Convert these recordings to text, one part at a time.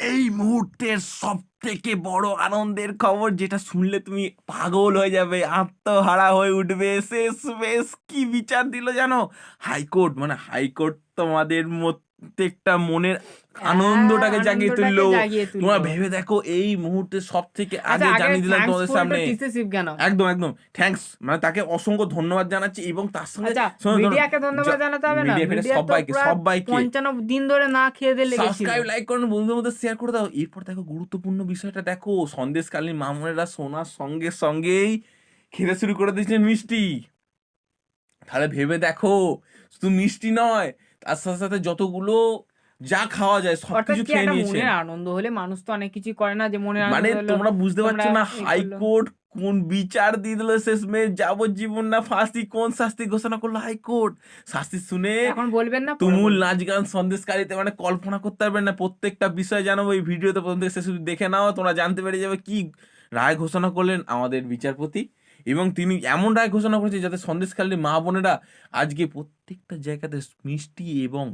এই মুহূর্তের সব থেকে বড় আনন্দের খবর যেটা শুনলে তুমি পাগল হয়ে যাবে, আত্মহারা হয়ে উঠবে। শেষ বেশ কি বিচার দিল জানো? হাইকোর্ট মানে হাইকোর্ট তোমাদের প্রত্যেকটা মনের আনন্দটাকে হ্যাঁ, জাগিয়ে তুললো। তোমরা ভেবে দেখো এই মুহূর্তে সব থেকে আচ্ছা, আগে জানিয়ে দিলাম তোমাদের সামনে। একদম একদম। থ্যাঙ্কস মানে তাকে অসংখ্য ধন্যবাদ জানাচ্ছি এবং তার সঙ্গে আচ্ছা মিডিয়াকে ধন্যবাদ জানাতে হবে না? মিডিয়া সবাইকে সবাইকে। পঞ্চান্ন দিন ধরে না খেয়ে দিয়ে লেগেছিল। সাবস্ক্রাইব লাইক করুন বন্ধুদের মধ্যে শেয়ার করে দাও। এরপর দেখো গুরুত্বপূর্ণ বিষয়টা দেখো। সন্দেশকালীন মামুনেরা সোনার সঙ্গে সঙ্গেই খেতে শুরু করে দিয়েছিলেন মিষ্টি। তাহলে ভেবে দেখো শুধু মিষ্টি নয় সাথে সাথে যতগুলো যা খাওয়া যায় সবকিছু খেয়ে নিয়েছে। আনন্দ হলে মানুষ তো অনেক কিছু করে না যে আনন্দ মানে তোমরা বুঝতে পারছ না। হাইকোর্ট কোন বিচার দিয়ে দিল শেষমেশ যাবজ্জীবন না ফাঁসি কোন শাস্তি ঘোষণা করল হাইকোর্ট শাস্তি শুনে এখন বলবেন না তুমুল নাচ গান সন্দেশকারীতে মানে কল্পনা করতে পারবেন না প্রত্যেকটা বিষয় জানাব এই ভিডিওতে প্রথম থেকে শেষ দেখে নাও তোমরা জানতে পেরে যাবে কি রায় ঘোষণা করলেন আমাদের বিচারপতি। এবং তিনি এমন রায় ঘোষণা করেছে যাতে সন্দেশকালী মা বোনেরা আজকে প্রত্যেকটা জায়গাতে মিষ্টি এবং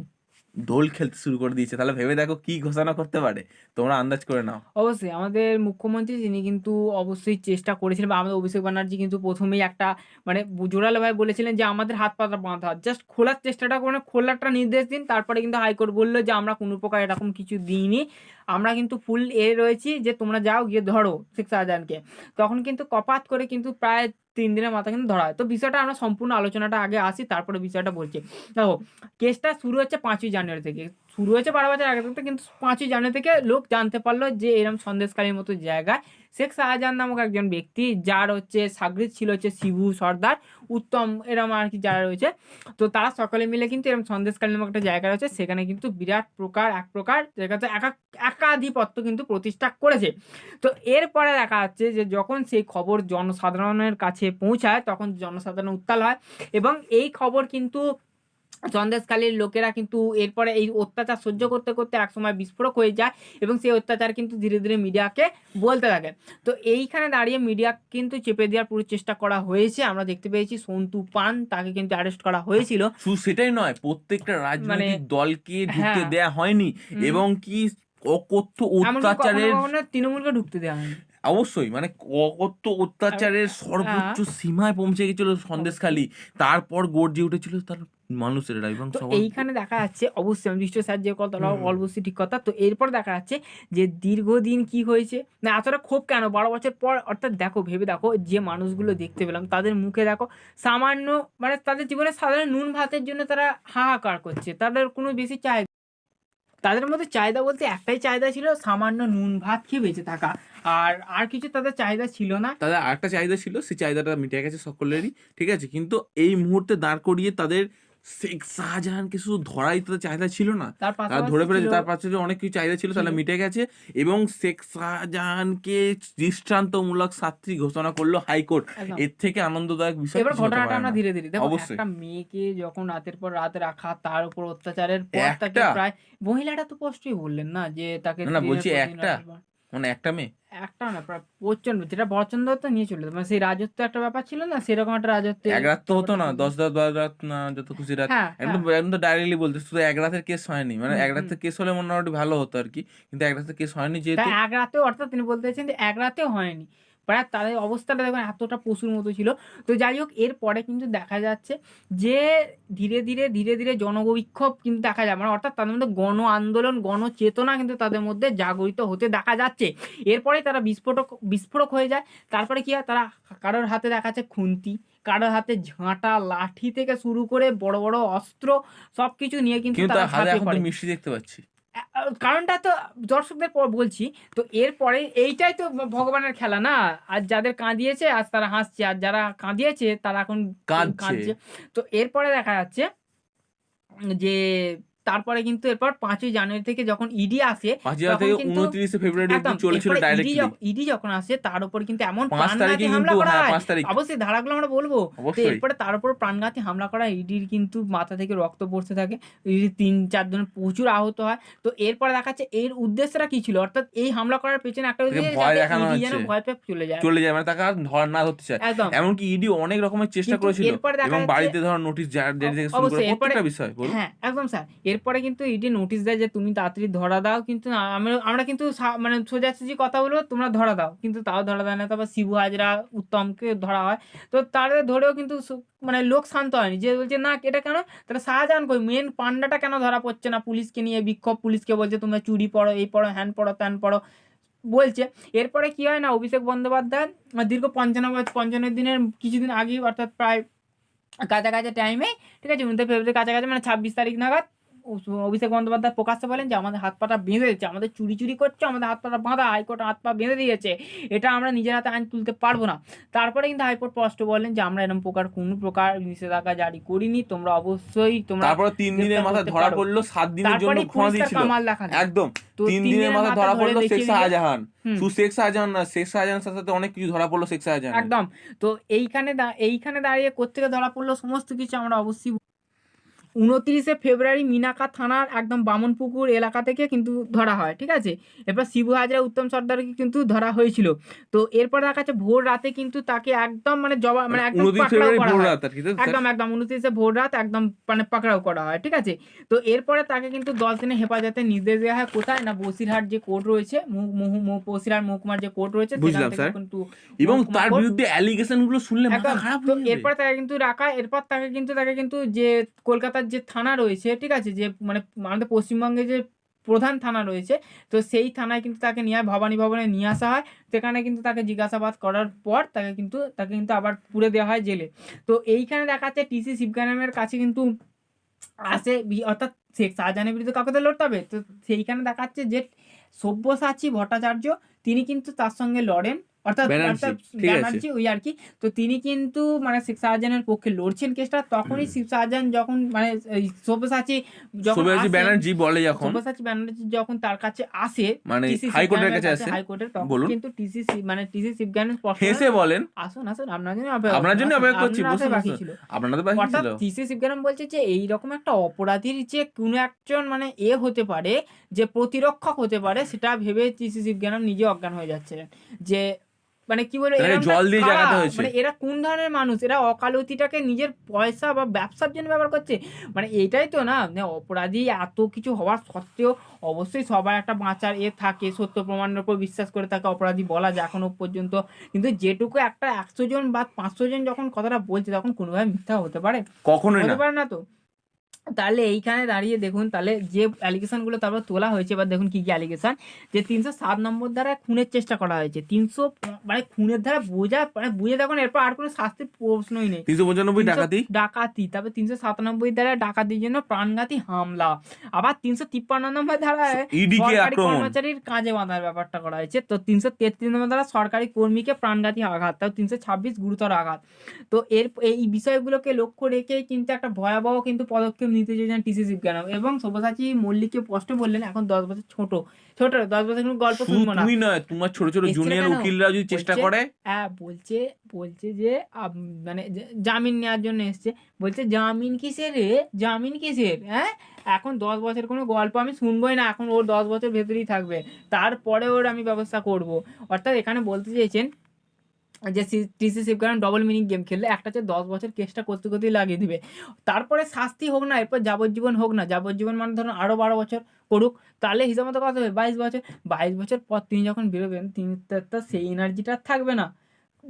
দোল খেলতে শুরু করে দিয়েছে। তাহলে ভেবে দেখো কি ঘোষণা করতে পারে। তোমরা আন্দাজ করে নাও। অবশ্যই, আমাদের মুখ্যমন্ত্রী তিনি কিন্তু অবশ্যই চেষ্টা করেছিলেন, বা আমাদের অভিষেক ব্যানার্জি কিন্তু প্রথমেই একটা মানে জোরালো ভাই বলেছিলেন যে, আমাদের হাত পাতা বাঁধা। জাস্ট খোলার চেষ্টাটা করে খোলার একটা নির্দেশ দিন। তারপরে কিন্তু হাইকোর্ট বলল যে, আমরা কোনো প্রকার এরকম কিছু দিইনি। আমরা কিন্তু ফুল এ রয়েছি যে, তোমরা যাও গিয়ে ধরো শেখ শাহজাহানকে। তখন কিন্তু কপাত করে কিন্তু প্রায় তিন দিনের মাথা কিন্তু ধরা হয়। তো বিষয়টা আমরা সম্পূর্ণ আলোচনাটা আগে আসি, তারপরে বিষয়টা বলছি। দেখো কেসটা শুরু হচ্ছে পাঁচই জানুয়ারি থেকে। শুরু হয়েছে বারো বছর আগে থেকে কিন্তু পাঁচই জানুয়ারি থেকে লোক জানতে পারল যে এরকম সন্দেশকারীর মতো জায়গায়। শেখ শাহজাহান নামক একজন ব্যক্তি, যার হচ্ছে সাগরিত ছিল হচ্ছে শিবু সর্দার, উত্তম এরম আর কি যারা রয়েছে, তো তারা সকলে মিলে কিন্তু এরকম সন্দেশকারী নামক একটা জায়গা রয়েছে, সেখানে কিন্তু বিরাট প্রকার, এক প্রকার একা- একাধিপত্য কিন্তু প্রতিষ্ঠা করেছে। তো এরপরে দেখা যাচ্ছে যে যখন সেই খবর জনসাধারণের কাছে পৌঁছায়, তখন জনসাধারণ উত্তাল হয় এবং এই খবর কিন্তু সন্দেশকালীর লোকেরা কিন্তু এরপরে এই অত্যাচার সহ্য করতে করতে একসময় বিস্ফোরক হয়ে যায় এবং সেই অত্যাচার কিন্তু ধীরে ধীরে মিডিয়াকে বলতে থাকে। তো এইখানে দাঁড়িয়ে মিডিয়া কিন্তু চেপে দেওয়ার পুরো চেষ্টা করা হয়েছে। আমরা দেখতে পেয়েছি সন্তু পান তাকে কিন্তু অ্যারেস্ট করা হয়েছিল। শুধু সেটাই নয় প্রত্যেকটা রাজনৈতিক দলকে ঢুকতে হ্যাঁ। দেয়া হয়নি এবং কি অকথ্য অত্যাচারের তৃণমূলকে ঢুকতে দেওয়া হয়নি। অবশ্যই মানে কত অত্যাচারের সর্বোচ্চ সীমায় পৌঁছে গেছিল সন্দেশখালী। তারপর গর্জে উঠেছিল তার মানুষেরা এবং এইখানে দেখা যাচ্ছে অবশ্যই আমি দৃষ্ট স্যার যে কথা অবশ্যই ঠিক কথা। তো এরপর দেখা যাচ্ছে যে দীর্ঘদিন কি হয়েছে? না এতটা ক্ষোভ কেন? বারো বছর পর অর্থাৎ দেখো ভেবে দেখো যে মানুষগুলো দেখতে পেলাম তাদের মুখে দেখো সামান্য মানে তাদের জীবনে সাধারণ নুন ভাতের জন্য তারা হাহাকার করছে। তাদের কোনো বেশি চাহিদা তাদের মধ্যে চাহিদা বলতে একটাই চাহিদা ছিল সামান্য নুন, ভাত খেয়ে বেঁচে থাকা। আর আর কিছু তাদের চাহিদা ছিল না। তাদের আরেকটা চাহিদা ছিল, সেই চাহিদাটা মিটে গেছে সকলেরই, ঠিক আছে? কিন্তু এই মুহূর্তে দাঁড় করিয়ে তাদের শেখ শাহজাহানকে শুধু ধরাই তাদের চাহিদা ছিল না তার ধরে ফেলেছে তার পাশে অনেক কিছু চাহিদা ছিল তাহলে মিটে গেছে এবং শেখ শাহজাহানকে দৃষ্টান্তমূলক শাস্তি ঘোষণা করল হাইকোর্ট। এর থেকে আনন্দদায়ক বিষয় এবার ঘটনাটা আমরা ধীরে ধীরে দেখো। একটা মেয়েকে যখন রাতের পর রাত রাখা তার উপর অত্যাচারের পর তাকে প্রায় মহিলাটা তো স্পষ্টই বললেন না যে তাকে না, বলছি একটা? মানে একটা মেয়ে? একটা না প্রচণ্ড। যেটা বচন্দ তো নিয়ে চলে মানে সেই রাজত্ব একটা ব্যাপার ছিল না সেরকম একটা রাজত্ব। এক রাত তো হতো না দশ রাত বারো রাত না যত খুশি রাত। হ্যাঁ একদম একদম তো ডাইরেক্টলি বলতে শুধু এক রাতের কেস হয়নি। মানে এক রাতের কেস হলে মোটামুটি ভালো হতো আর কি। কিন্তু এক রাতের কেস হয়নি যেহেতু এক রাতেও অর্থাৎ তিনি বলতে চাইছেন যে এক রাতেও হয়নি। প্রায় তাদের অবস্থাটা দেখুন এতটা পশুর মতো ছিল। তো যাই হোক এরপরে কিন্তু দেখা যাচ্ছে যে ধীরে ধীরে ধীরে ধীরে জনবিক্ষোভ কিন্তু দেখা যায়। মানে অর্থাৎ তাদের মধ্যে গণ আন্দোলন গণচেতনা কিন্তু তাদের মধ্যে জাগরিত হতে দেখা যাচ্ছে। এরপরে তারা বিস্ফোরক বিস্ফোরক হয়ে যায়। তারপরে কি হয়? তারা কারোর হাতে দেখা যাচ্ছে খুন্তি কারোর হাতে ঝাঁটা লাঠি থেকে শুরু করে বড় বড় অস্ত্র সব কিছু নিয়ে কিন্তু। মিষ্টি দেখতে পাচ্ছি। কারণটা তো দর্শকদের বলছি তো এরপরে এইটাই তো ভগবানের খেলা না আর যাদের কাঁদিয়েছে আজ তারা হাসছে আর যারা কাঁদিয়েছে তারা এখন কাঁদছে। তো এরপরে দেখা যাচ্ছে যে তারপরে কিন্তু এরপর পাঁচই জানুয়ারি থেকে যখন ইডি আসে পাঁচই তখন থেকে কিন্তু- উনত্রিশে ফেব্রুয়ারি চলেছিল এরপরে ইডি যখন আসে তার উপর কিন্তু এমন প্রাণঘাতী হামলা করা হ্যাঁ। হয় অবশ্যই ধারাগুলো আমরা বলব। এরপরে তার উপর প্রাণঘাতী হামলা করা ইডির কিন্তু মাথা থেকে রক্ত পড়তে থাকে। ইডি তিন চারজন প্রচুর আহত হয়। তো এরপরে দেখাচ্ছে এর উদ্দেশ্যটা কি ছিল? অর্থাৎ এই হামলা করার পেছনে একটা ইডি যেন ভয় পেয়ে চলে যায়। চলে যায় মানে তাকে আর ধর না ধরতে চায়। এমনকি ইডি অনেক রকমের চেষ্টা করেছিল। এবং বাড়িতে ধর নোটিশ জারি থেকে শুরু করে প্রত্যেকটা বিষয় হ্যাঁ একদম স্যার। এরপরে কিন্তু ইডি নোটিশ দেয় যে তুমি তাড়াতাড়ি ধরা দাও, কিন্তু আমরা কিন্তু মানে সোজাসুজি কথা বলব, তোমরা ধরা দাও, কিন্তু তাও ধরা দেয় না। তারপর শিবু হাজরা, উত্তমকে ধরা হয়। তো তাদের ধরেও কিন্তু মানে লোক শান্ত হয়নি। যে বলছে, না, এটা কেন? তাহলে শাহজাহান কই? মেন পান্ডাটা কেন ধরা পড়ছে না? পুলিশকে নিয়ে বিক্ষোভ, পুলিশকে বলছে, তোমরা চুরি পড়ো, এই পড়ো, হ্যান পড়ো, ত্যান পড়ো। বলছে। এরপরে কি হয় না? অভিষেক বন্দ্যোপাধ্যায়, দীর্ঘ পঞ্চান্ন পঞ্চান্ন দিনের কিছুদিন আগেই, অর্থাৎ প্রায় কাছাকাছি টাইমে ঠিক আছে? উনিশে ফেব্রুয়ারি কাছাকাছি মানে ছাব্বিশ তারিখ নাগাদ অভিষেক বন্দ্যোপাধ্যায় প্রকাশ্যে বলেন যে আমাদের হাত পাটা বেঁধে দিচ্ছে আমাদের চুরি চুরি করছে আমাদের হাত পাটা বাঁধা হাইকোর্ট হাত পা বেঁধে দিয়েছে। এটা আমরা নিজের হাতে আইন তুলতে পারব না। তারপরে কিন্তু হাইকোর্ট স্পষ্ট বলেন যে আমরা এরকম প্রকার কোনো প্রকার নিষেধাজ্ঞা জারি করিনি। তোমরা অবশ্যই তোমরা তারপরে তিন দিনের মাথায় ধরা পড়ল সাত দিনের জন্য ক্ষমা দিয়েছিল। একদম তিন দিনের মাথায় ধরা পড়ল শেখ শাহজাহান। শুধু শেখ শাহজাহান না শেখ শাহজাহানের সাথে অনেক কিছু ধরা পড়ল শেখ শাহজাহান একদম। তো এইখানে এইখানে দাঁড়িয়ে কোত্থেকে ধরা পড়ল সমস্ত কিছু আমরা অবশ্যই উনত্রিশে ফেব্রুয়ারি মিনাকা থানার একদম বামনপুকুর এলাকা থেকে কিন্তু ধরা হয় ঠিক আছে? এরপর শিবু হাজরা উত্তম সর্দারকে কিন্তু ধরা হয়েছিল। তো এরপর দেখা যাচ্ছে ভোর রাতে কিন্তু তাকে একদম মানে জবা মানে একদম পাকড়াও করা হয়? একদম একদম উনত্রিশে ভোর রাত একদম মানে পাকড়াও করা হয় ঠিক আছে? তো এরপরে তাকে কিন্তু দশ দিনের হেফাজতে নির্দেশ দেওয়া হয়। কোথায়? না বসিরহাট যে কোর্ট রয়েছে বসিরহাট মহকুমার যে কোর্ট রয়েছে বুঝলাম, স্যার। কিন্তু এবং তার বিরুদ্ধে অ্যালিগেশনগুলো শুনলে মাথা খারাপ এরপর তাকে কিন্তু রাখা এরপর তাকে কিন্তু তাকে কিন্তু যে কলকাতার যে থানা রয়েছে, ঠিক আছে? যে মানে আমাদের পশ্চিমবঙ্গে যে প্রধান থানা রয়েছে, তো সেই থানায় কিন্তু তাকে নিয়ে, ভবানী ভবনে নিয়ে আসা হয়। সেখানে কিন্তু তাকে জিজ্ঞাসাবাদ করার পর তাকে কিন্তু তাকে কিন্তু আবার পুরে দেওয়া হয় জেলে। তো এইখানে দেখা যাচ্ছে টিসি শিবগানামের কাছে কিন্তু আসে অর্থাৎ শেখ শাহজাহানের বিরুদ্ধে কাউকে তো লড়তে হবে। তো সেইখানে দেখাচ্ছে যে সব্যসাচী ভট্টাচার্য, তিনি কিন্তু তার সঙ্গে লড়েন। অর্থাৎ ব্যানার্জি, ওই আর কি। তো তিনি কিন্তু মানে শেখ শাহজাহানের পক্ষে লড়ছেন কেসটা। তখনই শিব শাহজাহান যখন মানে এই সব্যসাচী যখন ব্যানার্জি বলে যখন। সব্যসাচী ব্যানার্জি যখন তার কাছে আসে মানে হাইকোর্টের কাছে আসে। হাইকোর্টের তখন কিন্তু টিসি মানে টিসি হেসে বলেন। আসুন আসুন আপনার জন্য আপনার জন্য অপেক্ষা করছি, বাকি ছিল। আপনাদের বাকি অর্থাৎ ছিল। টিসি বলছে যে এইরকম একটা অপরাধীর যে কোনো একজন মানে এ হতে পারে যে প্রতিরক্ষক হতে পারে সেটা ভেবে টিসি শিবগানম নিজে অজ্ঞান হয়ে যাচ্ছে যে মানে কি বলব জল দিয়ে? জাগাতে হয়েছে। মানে এরা কোন ধরনের মানুষ? এরা অকালতিটাকে নিজের পয়সা বা ব্যবসার জন্য ব্যবহার করছে? মানে এটাই তো না মানে অপরাধী এত কিছু হওয়ার সত্ত্বেও অবশ্যই সবার একটা বাঁচার এ থাকে সত্য প্রমাণের উপর বিশ্বাস করে তাকে অপরাধী বলা যায় এখনও পর্যন্ত। কিন্তু যেটুকু একটা একশো জন বা পাঁচশো জন যখন কথাটা বলছে তখন কোনোভাবে মিথ্যা হতে পারে? কখনো হতে পারে না তো? তাহলে এইখানে দাঁড়িয়ে দেখুন তাহলে যে অ্যালিগেশনগুলো তারপর তোলা হয়েছে এবার দেখুন কী কী অ্যালিগেশন যে তিনশো সাত নম্বর দ্বারা খুনের চেষ্টা করা হয়েছে। তিনশো মানে খুনের দ্বারা বোঝা মানে বুঝে দেখুন এরপর আর কোনো শাস্তির প্রশ্নই নেই। তিনশো পঁচানব্বই ডাকাতি? ডাকাতি। তারপর তিনশো সাতানব্বই দ্বারা ডাকাতির জন্য প্রাণঘাতী হামলা। আবার তিনশো তিপ্পান্ন নম্বর ধারায় সরকারি আক্রমণ। কর্মচারীর কাজে বাঁধার ব্যাপারটা করা হয়েছে। তো তিনশো তেত্রিশ নম্বর দ্বারা সরকারি কর্মীকে প্রাণঘাতী আঘাত তাও তিনশো ছাব্বিশ গুরুতর আঘাত। তো এর এই বিষয়গুলোকে লক্ষ্য রেখেই কিন্তু একটা ভয়াবহ কিন্তু পদক্ষেপ নিতে চেয়েছেন টিসি শিবজ্ঞানম এবং সব্যসাচী মল্লিককে স্পষ্ট বললেন এখন দশ বছর ছোট। ছোট দশ বছর কোনো গল্প শুনব না। তুমি নয় তোমার ছোট ছোট জুনিয়র উকিলরা যদি চেষ্টা করে। হ্যাঁ বলছে বলছে যে মানে জামিন নেওয়ার জন্য এসছে। বলছে জামিন কিসের রে? জামিন কিসের? হ্যাঁ? এখন দশ বছর কোনো গল্প আমি শুনবোই না। এখন ওর দশ বছর ভেতরেই থাকবে। তারপরে ওর আমি ব্যবস্থা করব। অর্থাৎ এখানে বলতে চেয়েছেন যে TC Shivakaran double meaning game খেললে একটা হচ্ছে দশ বছর কেসটা করতে করতেই লাগিয়ে দিবে। তারপরে শাস্তি হোক না, এরপর যাবজ্জীবন হোক না, যাবজ্জীবন মানে ধরুন আরও বারো বছর করুক তাহলে হিসাব মতো কথা হবে, বাইশ বছর বাইশ বছর পর তিনি যখন বেরোবেন, তিনি তার সেই এনার্জিটা থাকবে না।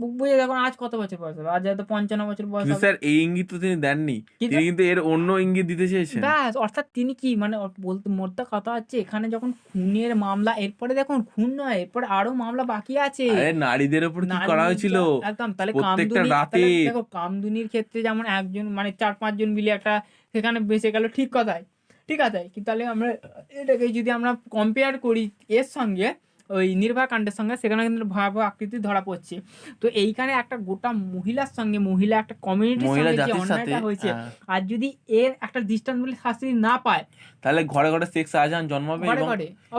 বু- বুঝে দেখুন আজ কত বছর বয়স হবে? আজ হয়তো পঞ্চান্ন বছর বয়স স্যার এই ইঙ্গিত তো তিনি দেননি। তিনি কিন্তু এর অন্য ইঙ্গিত দিতে চেয়েছেন। ব্যাস অর্থাৎ তিনি কি মানে বলতে মোদ্দা কথা হচ্ছে এখানে যখন খুনের মামলা এরপরে দেখুন খুন নয় এরপরে আরও মামলা বাকি আছে। আরে নারীদের উপর কি করা হয়েছিল? একদম তাহলে কামদুনি রাতে। দেখো কামদুনির ক্ষেত্রে যেমন একজন মানে চার পাঁচজন মিলে একটা সেখানে বেঁচে গেল ঠিক কথাই। ঠিক আছে কিন্তু তাহলে আমরা এটাকে যদি আমরা কম্পেয়ার করি এর সঙ্গে ওই নির্ভয়া কাণ্ডের সঙ্গে সেখানে কিন্তু ভয়াবহ আকৃতি ধরা পড়ছে। তো এইখানে একটা গোটা মহিলার সঙ্গে মহিলা একটা কমিউনিটি মহিলা সঙ্গে যে অন্যায়টা হয়েছে হ্যাঁ, আর যদি এর একটা দৃষ্টান্তমূলক শাস্তি না পায় তাহলে ঘরে ঘরে সেক্স আজান জন্মাবে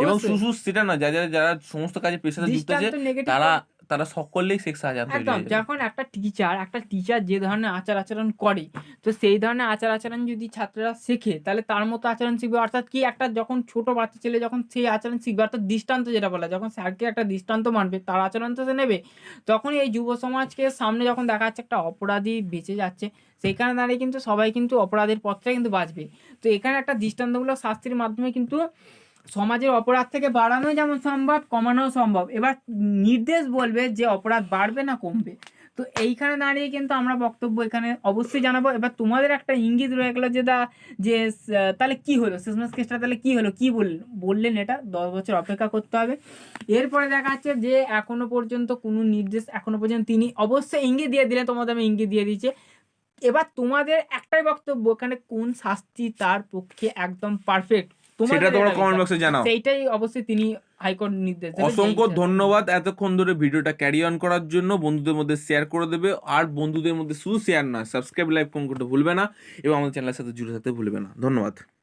এবং শুধু সেটা না যারা যারা সমস্ত কাজে পেশাতে যুক্ত আছে তারা তারা সকলেই শেখ শাহজাহান একদম। যখন একটা টিচার একটা টিচার যে ধরনের আচার আচরণ করে তো সেই ধরনের আচার আচরণ যদি ছাত্ররা শেখে তাহলে তার মতো আচরণ শিখবে অর্থাৎ কি একটা যখন ছোট বাচ্চা ছেলে যখন সেই আচরণ শিখবে অর্থাৎ দৃষ্টান্ত যেটা বলা যখন স্যারকে একটা দৃষ্টান্ত মানবে তার আচরণ তো সে নেবে তখন এই যুব সমাজকে সামনে যখন দেখা যাচ্ছে একটা অপরাধী বেঁচে যাচ্ছে সেখানে দাঁড়িয়ে কিন্তু সবাই কিন্তু অপরাধের পথটা কিন্তু বাঁচবে তো এখানে একটা দৃষ্টান্তমূলক শাস্তির মাধ্যমে কিন্তু সমাজের অপরাধ থেকে বাড়ানো যেমন সম্ভব কমানো সম্ভব। এবার নির্দেশ বলবে যে অপরাধ বাড়বে না কমবে। তো এইখানে দাঁড়িয়ে কিন্তু আমরা বক্তব্য এখানে অবশ্যই জানাব। এবার তোমাদের একটা ইঙ্গিত রয়ে গেলো যে দা, যে তাহলে কি হলো? শেষমেশ কেসটা তাহলে কি হলো? কি বললেন বললেন এটা? দশ বছর অপেক্ষা করতে হবে। এরপরে দেখা যাচ্ছে যে এখনও পর্যন্ত কোনো নির্দেশ এখনও পর্যন্ত তিনি অবশ্যই ইঙ্গিত দিয়ে দিলেন, তোমাদের আমি ইঙ্গিত দিয়ে দিচ্ছে। এবার তোমাদের একটাই বক্তব্য, এখানে কোন শাস্তি তার পক্ষে একদম পারফেক্ট সেটা তোমরা কমেন্ট বক্সে জানাও। সেইটাই অবশ্যই তিনি হাইকোর্ট নির্দেশ অসংখ্য ধন্যবাদ এতক্ষণ ধরে ভিডিওটা ক্যারি অন করার জন্য। বন্ধুদের মধ্যে শেয়ার করে দেবে। আর বন্ধুদের মধ্যে শুধু শেয়ার নয় সাবস্ক্রাইব লাইভ কম করতে ভুলবে না। এবং আমাদের চ্যানেলের সাথে জুড়ে থাকতে ভুলবে না। ধন্যবাদ।